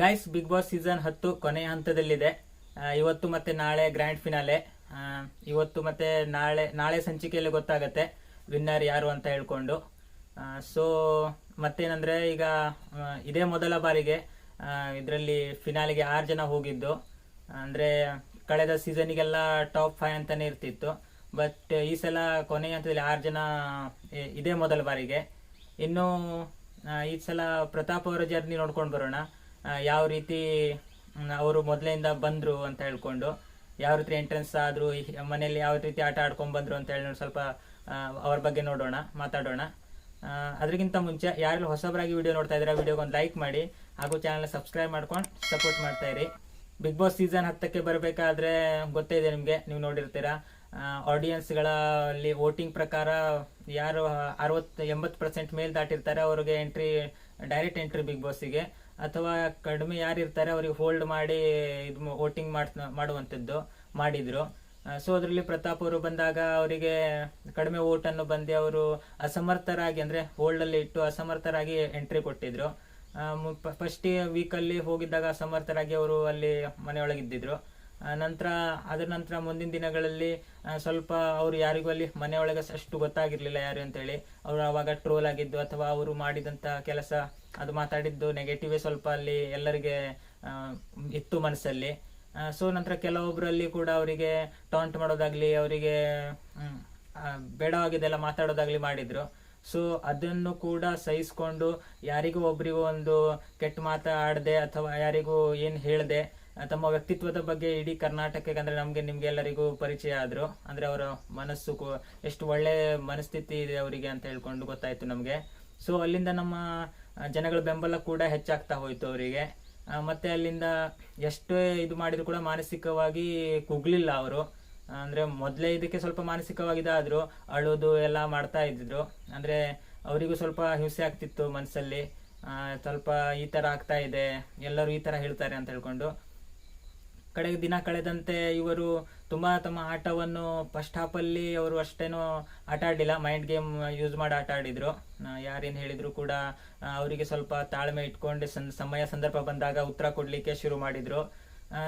Guys big boss season ಹತ್ತು ಕೊನೆಯ ಹಂತದಲ್ಲಿದೆ. ಇವತ್ತು ಮತ್ತೆ ನಾಳೆ ಗ್ರ್ಯಾಂಡ್ ಫಿನಾಲೆ ಇವತ್ತು ಮತ್ತೆ ನಾಳೆ ನಾಳೆ ಸಂಚಿಕೆಯಲ್ಲಿ ಗೊತ್ತಾಗತ್ತೆ ವಿನ್ನರ್ ಯಾರು ಅಂತ ಹೇಳ್ಕೊಂಡು. ಸೊ ಮತ್ತೇನಂದ್ರೆ ಈಗ ಇದೇ ಮೊದಲ ಬಾರಿಗೆ ಇದರಲ್ಲಿ ಫಿನಾಲಿಗೆ ಆರು ಜನ ಹೋಗಿದ್ದು. ಅಂದ್ರೆ ಕಳೆದ ಸೀಸನಿಗೆಲ್ಲ ಟಾಪ್ ಫೈವ್ ಅಂತಾನೆ ಇರ್ತಿತ್ತು. ಬಟ್ ಈ ಸಲ ಕೊನೆಯ ಹಂತದಲ್ಲಿ ಆರು ಜನ ಇದೇ ಮೊದಲ ಬಾರಿಗೆ. ಇನ್ನು ಈ ಸಲ ಪ್ರತಾಪ್ ಅವರ ಜರ್ನಿ ನೋಡ್ಕೊಂಡು ಬರೋಣ. ಯಾವ ರೀತಿ ಅವರು ಮೊದಲಿಂದ ಬಂದರು ಅಂತ ಹೇಳ್ಕೊಂಡು, ಯಾವ ರೀತಿ ಎಂಟ್ರೆನ್ಸ್ ಆದರೂ ಮನೇಲಿ ಯಾವ ರೀತಿ ಆಟ ಆಡ್ಕೊಂಡು ಬಂದರು ಅಂತ ಹೇಳಿ ಸ್ವಲ್ಪ ಅವ್ರ ಬಗ್ಗೆ ನೋಡೋಣ, ಮಾತಾಡೋಣ. ಅದಕ್ಕಿಂತ ಮುಂಚೆ ಯಾರೆಲ್ಲ ಹೊಸಬರಾಗಿ ವಿಡಿಯೋ ನೋಡ್ತಾ ಇದ್ದೀರಾ ವಿಡಿಯೋಗೆ ಒಂದು ಲೈಕ್ ಮಾಡಿ, ಹಾಗೂ ಚಾನಲ್ ಸಬ್ಸ್ಕ್ರೈಬ್ ಮಾಡ್ಕೊಂಡು ಸಪೋರ್ಟ್ ಮಾಡ್ತಾ ಇರಿ. ಬಿಗ್ ಬಾಸ್ ಸೀಸನ್ ಹತ್ತಕ್ಕೆ ಬರಬೇಕಾದ್ರೆ ಗೊತ್ತೇ ನಿಮಗೆ, ನೀವು ನೋಡಿರ್ತೀರಾ. ಆಡಿಯನ್ಸ್ಗಳಲ್ಲಿ ವೋಟಿಂಗ್ ಪ್ರಕಾರ ಯಾರು ಅರವತ್ತು, ಎಂಬತ್ತು ಪರ್ಸೆಂಟ್ ಮೇಲೆ ದಾಟಿರ್ತಾರೆ, ಅವ್ರಿಗೆ ಎಂಟ್ರಿ ಡೈರೆಕ್ಟ್ ಎಂಟ್ರಿ ಬಿಗ್ ಬಾಸ್ಸಿಗೆ ಅಥವಾ ಕಡಿಮೆ ಯಾರು ಇರ್ತಾರೆ ಅವರಿಗೆ ಹೋಲ್ಡ್ ಮಾಡಿ ಇದು ವೋಟಿಂಗ್ ಮಾಡುವಂಥದ್ದು ಮಾಡಿದ್ರು. ಸೊ ಅದರಲ್ಲಿ ಪ್ರತಾಪ್ ಅವರು ಬಂದಾಗ ಅವರಿಗೆ ಕಡಿಮೆ ವೋಟ್ ಅನ್ನು ಬಂದು ಅವರು ಅಸಮರ್ಥರಾಗಿ ಅಂದ್ರೆ ಹೋಲ್ಡ್ ಅಲ್ಲಿ ಇಟ್ಟು ಅಸಮರ್ಥರಾಗಿ ಎಂಟ್ರಿ ಕೊಟ್ಟಿದ್ರು. ಫಸ್ಟ್ ವೀಕ್ ಅಲ್ಲಿ ಹೋಗಿದ್ದಾಗ ಅಸಮರ್ಥರಾಗಿ ಅವರು ಅಲ್ಲಿ ಮನೆಯೊಳಗಿದ್ದಿದ್ರು. ನಂತರ, ಅದರ ನಂತರ ಮುಂದಿನ ದಿನಗಳಲ್ಲಿ ಸ್ವಲ್ಪ ಅವರು ಯಾರಿಗೂ ಅಲ್ಲಿ ಮನೆಯೊಳಗೆ ಅಷ್ಟು ಗೊತ್ತಾಗಿರಲಿಲ್ಲ ಯಾರು ಅಂತೇಳಿ. ಅವರು ಆವಾಗ ಟ್ರೋಲ್ ಆಗಿದ್ದು ಅಥವಾ ಅವರು ಮಾಡಿದಂಥ ಕೆಲಸ, ಅದು ಮಾತಾಡಿದ್ದು ನೆಗೆಟಿವೇ ಸ್ವಲ್ಪ ಅಲ್ಲಿ ಎಲ್ಲರಿಗೆ ಇತ್ತು ಮನಸ್ಸಲ್ಲಿ. ಸೊ ನಂತರ ಕೆಲವೊಬ್ಬರಲ್ಲಿ ಕೂಡ ಅವರಿಗೆ ಟಾಂಟ್ ಮಾಡೋದಾಗಲಿ, ಅವರಿಗೆ ಬೇಡವಾಗಿದ್ದೆಲ್ಲ ಮಾತಾಡೋದಾಗ್ಲಿ ಮಾಡಿದ್ರು. ಸೊ ಅದನ್ನು ಕೂಡ ಸಹಿಸ್ಕೊಂಡು ಯಾರಿಗೂ ಒಬ್ರಿಗೂ ಒಂದು ಕೆಟ್ಟ ಮಾತಾಡದೆ ಅಥವಾ ಯಾರಿಗೂ ಏನು ಹೇಳ್ದೆ ತಮ್ಮ ವ್ಯಕ್ತಿತ್ವದ ಬಗ್ಗೆ ಇಡೀ ಕರ್ನಾಟಕಕ್ಕೆ, ಅಂದ್ರೆ ನಮಗೆ ನಿಮ್ಗೆ ಎಲ್ಲರಿಗೂ ಪರಿಚಯ ಆದ್ರು. ಅಂದ್ರೆ ಅವರ ಮನಸ್ಸು ಎಷ್ಟು ಒಳ್ಳೆ ಮನಸ್ಥಿತಿ ಇದೆ ಅವರಿಗೆ ಅಂತ ಹೇಳ್ಕೊಂಡು ಗೊತ್ತಾಯ್ತು ನಮಗೆ. ಸೊ ಅಲ್ಲಿಂದ ನಮ್ಮ ಜನಗಳ ಬೆಂಬಲ ಕೂಡ ಹೆಚ್ಚಾಗ್ತಾ ಹೋಯಿತು ಅವರಿಗೆ. ಮತ್ತೆ ಅಲ್ಲಿಂದ ಎಷ್ಟೇ ಇದು ಮಾಡಿದ್ರು ಕೂಡ ಮಾನಸಿಕವಾಗಿ ಕುಗ್ಲಿಲ್ಲ ಅವರು. ಅಂದ್ರೆ ಮೊದಲೇ ಇದಕ್ಕೆ ಸ್ವಲ್ಪ ಮಾನಸಿಕವಾಗಿ ಇದಾದ್ರು ಅಳೋದು ಎಲ್ಲ ಮಾಡ್ತಾ ಇದ್ದಿದ್ರು. ಅಂದ್ರೆ ಅವರಿಗೂ ಸ್ವಲ್ಪ ಹಿಂಸೆ ಆಗ್ತಿತ್ತು ಮನಸ್ಸಲ್ಲಿ ಸ್ವಲ್ಪ ಈ ಥರ ಆಗ್ತಾ ಇದೆ, ಎಲ್ಲರೂ ಈ ಥರ ಹೇಳ್ತಾರೆ ಅಂತ ಹೇಳ್ಕೊಂಡು. ಕಡೆಗೆ ದಿನ ಕಳೆದಂತೆ ಇವರು ತುಂಬಾ ತಮ್ಮ ಆಟವನ್ನು ಫಸ್ಟ್ ಹಾಫಲ್ಲಿ ಅವರು ಅಷ್ಟೇನು ಆಟ ಆಡಲಿಲ್ಲ. ಮೈಂಡ್ ಗೇಮ್ ಯೂಸ್ ಮಾಡಿ ಆಟ ಆಡಿದರು. ಯಾರೇನು ಹೇಳಿದರು ಕೂಡ ಅವರಿಗೆ ಸ್ವಲ್ಪ ತಾಳ್ಮೆ ಇಟ್ಕೊಂಡು ಸಂ- ಸಮಯ ಸಂದರ್ಭ ಬಂದಾಗ ಉತ್ತರ ಕೊಡಲಿಕ್ಕೆ ಶುರು ಮಾಡಿದರು.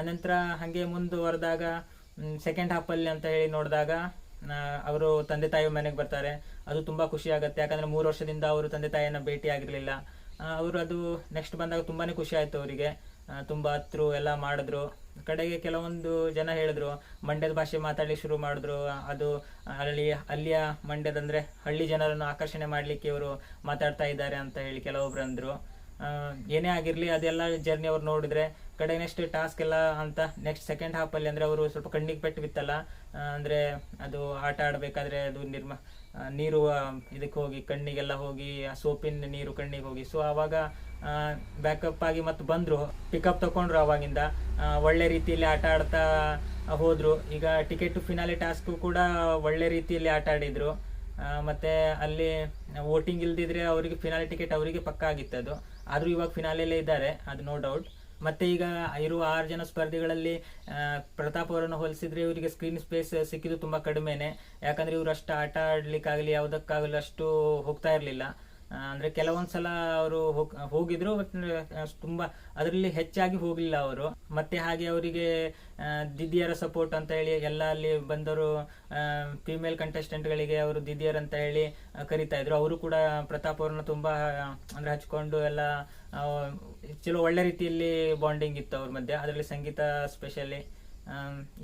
ನಂತರ ಹಾಗೆ ಮುಂದುವರೆದಾಗ ಸೆಕೆಂಡ್ ಹಾಫಲ್ಲಿ ಅಂತ ಹೇಳಿ ನೋಡಿದಾಗ ಅವರು ತಂದೆ ತಾಯಿ ಮನೆಗೆ ಬರ್ತಾರೆ. ಅದು ತುಂಬ ಖುಷಿ ಆಗುತ್ತೆ. ಯಾಕಂದರೆ ಮೂರು ವರ್ಷದಿಂದ ಅವರು ತಂದೆ ತಾಯಿಯನ್ನು ಭೇಟಿ ಆಗಿರಲಿಲ್ಲ. ಅವರು ಅದು ನೆಕ್ಸ್ಟ್ ಬಂದಾಗ ತುಂಬಾ ಖುಷಿ ಆಯಿತು ಅವರಿಗೆ. ತುಂಬ ಹತ್ರ ಎಲ್ಲ ಮಾಡಿದ್ರು. ಕಡೆಗೆ ಕೆಲವೊಂದು ಜನ ಹೇಳಿದ್ರು, ಮಂಡ್ಯದ ಭಾಷೆ ಮಾತಾಡಲಿಕ್ಕೆ ಶುರು ಮಾಡಿದ್ರು, ಅದು ಅಲ್ಲಿ, ಅಲ್ಲಿಯ ಮಂಡ್ಯದ ಅಂದ್ರೆ ಹಳ್ಳಿ ಜನರನ್ನು ಆಕರ್ಷಣೆ ಮಾಡ್ಲಿಕ್ಕೆ ಇವರು ಮಾತಾಡ್ತಾ ಇದ್ದಾರೆ ಅಂತ ಹೇಳಿ ಕೆಲವೊಬ್ರು ಅಂದರು. ಏನೇ ಆಗಿರಲಿ ಅದೆಲ್ಲ ಜರ್ನಿ ಅವ್ರು ನೋಡಿದ್ರೆ ಕಡೆ ನೆಕ್ಸ್ಟ್ ಟಾಸ್ಕ್ ಎಲ್ಲ ಅಂತ ನೆಕ್ಸ್ಟ್ ಸೆಕೆಂಡ್ ಹಾಫಲ್ಲಿ ಅಂದರೆ ಅವರು ಸ್ವಲ್ಪ ಕಣ್ಣಿಗೆ ಪೆಟ್ಟು ಬಿತ್ತಲ್ಲ ಅಂದರೆ ಅದು ಆಟ ಆಡಬೇಕಾದ್ರೆ ಅದು ನಿರ್ಮ ನೀರು ಇದಕ್ಕೆ ಹೋಗಿ ಕಣ್ಣಿಗೆಲ್ಲ ಹೋಗಿ ಸೋಪಿನ ನೀರು ಕಣ್ಣಿಗೆ ಹೋಗಿ. ಸೊ ಅವಾಗ ಬ್ಯಾಕಪ್ ಆಗಿ ಮತ್ತೆ ಬಂದ್ರು ಪಿಕಪ್ ತಗೊಂಡ್ರು ಅವಾಗಿಂದ. ಒಳ್ಳೆ ರೀತಿಯಲ್ಲಿ ಆಟ ಆಡ್ತಾ ಹೋದರು. ಈಗ ಟಿಕೆಟ್ ಫಿನಾಲಿ ಟಾಸ್ಕ್ ಕೂಡ ಒಳ್ಳೆ ರೀತಿಯಲ್ಲಿ ಆಟ ಆಡಿದ್ರು. ಮತ್ತು ಅಲ್ಲಿ ವೋಟಿಂಗ್ ಇಲ್ದಿದ್ರೆ ಅವರಿಗೆ ಫಿನಾಲಿ ಟಿಕೆಟ್ ಅವರಿಗೆ ಪಕ್ಕ ಆಗಿತ್ತು ಅದು. ಆದರೂ ಇವಾಗ ಫಿನಾಲೆಲ್ಲೇ ಇದ್ದಾರೆ, ಅದು ನೋ ಡೌಟ್ ಮತ್ತೆ ಈಗ ಇರುವ ಆರು ಜನ ಸ್ಪರ್ಧಿಗಳಲ್ಲಿ ಪ್ರತಾಪ್ ಅವರನ್ನು ಹೋಲಿಸಿದರೆ ಇವರಿಗೆ ಸ್ಕ್ರೀನ್ ಸ್ಪೇಸ್ ಸಿಕ್ಕಿದ್ದು ತುಂಬಾ ಕಡಿಮೆನೇ. ಯಾಕಂದ್ರೆ ಇವರು ಅಷ್ಟು ಆಟ ಆಡ್ಲಿಕ್ಕಾಗಲಿ, ಯಾವುದಕ್ಕಾಗಲಿ ಅಷ್ಟು ಹೋಗ್ತಾ ಇರ್ಲಿಲ್ಲ. ಅಂದ್ರೆ ಕೆಲವೊಂದ್ಸಲ ಅವರು ಹೋಗಿದ್ರು ಆ, ತುಂಬಾ ಅದರಲ್ಲಿ ಹೆಚ್ಚಾಗಿ ಹೋಗ್ಲಿಲ್ಲ ಅವರು. ಮತ್ತೆ ಹಾಗೆ ಅವರಿಗೆ ದಿದಿಯರ ಸಪೋರ್ಟ್ ಅಂತ ಹೇಳಿ ಎಲ್ಲ ಅಲ್ಲಿ ಬಂದವರು ಫಿಮೇಲ್ ಕಂಟೆಸ್ಟೆಂಟ್ ಗಳಿಗೆ ಅವರು ದಿದಿಯರ್ ಅಂತ ಹೇಳಿ ಕರಿತಾ ಇದ್ರು. ಅವರು ಕೂಡ ಪ್ರತಾಪ್ ಅವ್ರನ್ನ ತುಂಬಾ ಅಂದ್ರೆ ಹಚ್ಕೊಂಡು ಎಲ್ಲ ಚಲೋ ಒಳ್ಳೆ ರೀತಿಯಲ್ಲಿ ಬಾಂಡಿಂಗ್ ಇತ್ತು ಅವ್ರ ಮಧ್ಯೆ. ಅದರಲ್ಲಿ ಸಂಗೀತ ಸ್ಪೆಷಲಿ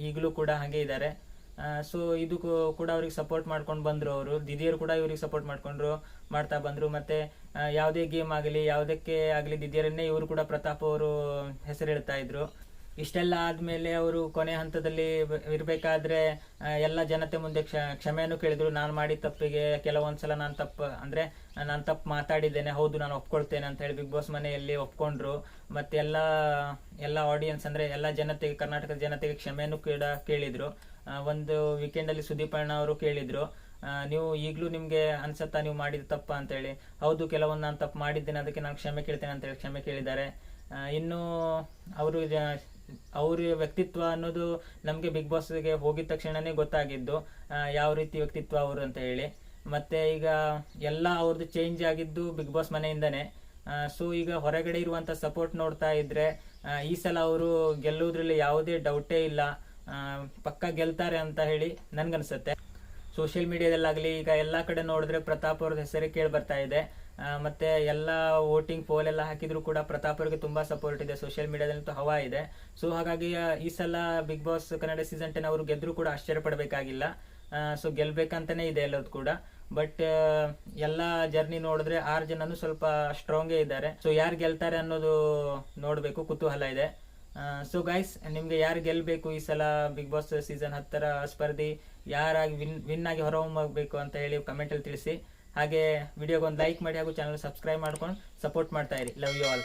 ಈಗಲೂ ಕೂಡ ಹಾಗೆ ಇದ್ದಾರೆ ಸೊ ಇದು ಕೂಡ ಅವ್ರಿಗೆ ಸಪೋರ್ಟ್ ಮಾಡ್ಕೊಂಡು ಬಂದರು ಅವರು. ದಿದಿಯರು ಕೂಡ ಇವ್ರಿಗೆ ಸಪೋರ್ಟ್ ಮಾಡ್ಕೊಂಡ್ರು, ಮಾಡ್ತಾ ಬಂದರು. ಮತ್ತು ಯಾವುದೇ ಗೇಮ್ ಆಗಲಿ, ಯಾವುದಕ್ಕೆ ಆಗಲಿ ದಿದಿಯರನ್ನೇ ಇವರು ಕೂಡ ಪ್ರತಾಪ್ ಅವರು ಹೆಸರು ಹೇಳ್ತಾ ಇದ್ರು. ಇಷ್ಟೆಲ್ಲ ಆದಮೇಲೆ ಅವರು ಕೊನೆ ಹಂತದಲ್ಲಿ ಇರಬೇಕಾದ್ರೆ ಎಲ್ಲ ಜನತೆ ಮುಂದೆ ಕ್ಷ ಕ್ಷಮೆಯನ್ನು ಕೇಳಿದರು. ನಾನು ಮಾಡಿದ ತಪ್ಪಿಗೆ ಕೆಲವೊಂದ್ಸಲ ನಾನು ತಪ್ಪು, ಅಂದರೆ, ನಾನು ತಪ್ಪು ಮಾತಾಡಿದ್ದೇನೆ, ಹೌದು, ನಾನು ಒಪ್ಕೊಳ್ತೇನೆ ಅಂತ ಹೇಳಿ ಬಿಗ್ ಬಾಸ್ ಮನೆಯಲ್ಲಿ ಒಪ್ಕೊಂಡ್ರು. ಮತ್ತೆ ಎಲ್ಲ ಎಲ್ಲ ಆಡಿಯನ್ಸ್ ಅಂದರೆ, ಎಲ್ಲ ಜನತೆಗೆ, ಕರ್ನಾಟಕದ ಜನತೆಗೆ ಕ್ಷಮೆಯನ್ನು ಕೂಡ ಕೇಳಿದ್ರು. ಒಂದು ವೀಕೆಂಡ್ ಅಲ್ಲಿ ಸುದೀಪ್ ಅಣ್ಣ ಅವರು ಕೇಳಿದ್ರು ನೀವು ಈಗಲೂ ನಿಮಗೆ ಅನ್ಸತ್ತಾ ನೀವು ಮಾಡಿದ ತಪ್ಪ ಅಂತ ಹೇಳಿ ಹೌದು, ಕೆಲವೊಂದು ನಾನು ತಪ್ಪು ಮಾಡಿದ್ದೇನೆ, ಅದಕ್ಕೆ ನಾನು ಕ್ಷಮೆ ಕೇಳ್ತೇನೆ ಅಂತ ಹೇಳಿ ಕ್ಷಮೆ ಕೇಳಿದ್ದಾರೆ. ಇನ್ನು ಅವರು ಅವ್ರ ವ್ಯಕ್ತಿತ್ವ ಅನ್ನೋದು ನಮಗೆ ಬಿಗ್ ಬಾಸ್ಗೆ ಹೋಗಿದ ತಕ್ಷಣನೇ ಗೊತ್ತಾಗಿದ್ದು ಯಾವ ರೀತಿ ವ್ಯಕ್ತಿತ್ವ ಅವರು ಅಂತ ಹೇಳಿ. ಮತ್ತೆ ಈಗ ಎಲ್ಲ ಅವ್ರದ್ದು ಚೇಂಜ್ ಆಗಿದ್ದು ಬಿಗ್ ಬಾಸ್ ಮನೆಯಿಂದನೇ. ಸೊ ಈಗ ಹೊರಗಡೆ ಇರುವಂಥ ಸಪೋರ್ಟ್ ನೋಡ್ತಾ ಇದ್ರೆ ಈ ಸಲ ಅವರು ಗೆಲ್ಲುವುದ್ರಲ್ಲಿ ಯಾವುದೇ ಡೌಟೇ ಇಲ್ಲ. ಪಕ್ಕ ಗೆಲ್ತಾರೆ ಅಂತ ಹೇಳಿ ನನ್ಗನ್ಸುತ್ತೆ. ಸೋಷಿಯಲ್ ಮೀಡಿಯಾದಲ್ಲಾಗಲಿ ಈಗ ಎಲ್ಲ ಕಡೆ ನೋಡಿದ್ರೆ ಪ್ರತಾಪ್ ಅವ್ರದ್ದು ಹೆಸರೇ ಕೇಳಿ ಬರ್ತಾ ಇದೆ. ಮತ್ತೆ ಎಲ್ಲ ವೋಟಿಂಗ್ ಪೋಲ್ ಎಲ್ಲ ಹಾಕಿದ್ರು ಕೂಡ ಪ್ರತಾಪ್ ಅವ್ರಿಗೆ ತುಂಬಾ ಸಪೋರ್ಟ್ ಇದೆ. ಸೋಷಿಯಲ್ ಮೀಡಿಯಾದಲ್ಲಂತೂ ಹವಾ ಇದೆ. ಸೊ ಹಾಗಾಗಿ ಈ ಸಲ Bigg Boss Kannada season ten ಅವರು ಗೆದ್ರು ಕೂಡ ಆಶ್ಚರ್ಯ ಪಡಬೇಕಾಗಿಲ್ಲ. ಸೊ ಗೆಲ್ಬೇಕಂತಾನೆ ಇದೆ ಎಲ್ಲದು ಕೂಡ. ಬಟ್ ಎಲ್ಲ ಜರ್ನಿ ನೋಡಿದ್ರೆ ಆರು ಜನನು ಸ್ವಲ್ಪ ಸ್ಟ್ರಾಂಗೇ ಇದ್ದಾರೆ. ಸೊ ಯಾರು ಗೆಲ್ತಾರೆ ಅನ್ನೋದು ನೋಡಬೇಕು. ಕುತೂಹಲ ಇದೆ. ಸೊ ಗೈಸ್ ನಿಮ್ಗೆ ಯಾರು ಗೆಲ್ಬೇಕು ಈ ಸಲ ಬಿಗ್ ಬಾಸ್ ಸೀಸನ್ ಹತ್ತರ ಸ್ಪರ್ಧಿ? ಯಾರಾಗಿ ವಿನ್ ವಿನ್ ಆಗಿ ಹೊರಹೊಮ್ಮಬೇಕು ಅಂತ ಹೇಳಿ ಕಮೆಂಟ್ ಅಲ್ಲಿ ತಿಳಿಸಿ. ಹಾಗೆ ವಿಡಿಯೋಗೆ ಒಂದು ಲೈಕ್ ಮಾಡಿ ಹಾಗೂ ಚಾನಲ್ ಸಬ್ಸ್ಕ್ರೈಬ್ ಮಾಡ್ಕೊಂಡು ಸಪೋರ್ಟ್ ಮಾಡ್ತಾ ಇರಿ. Love you all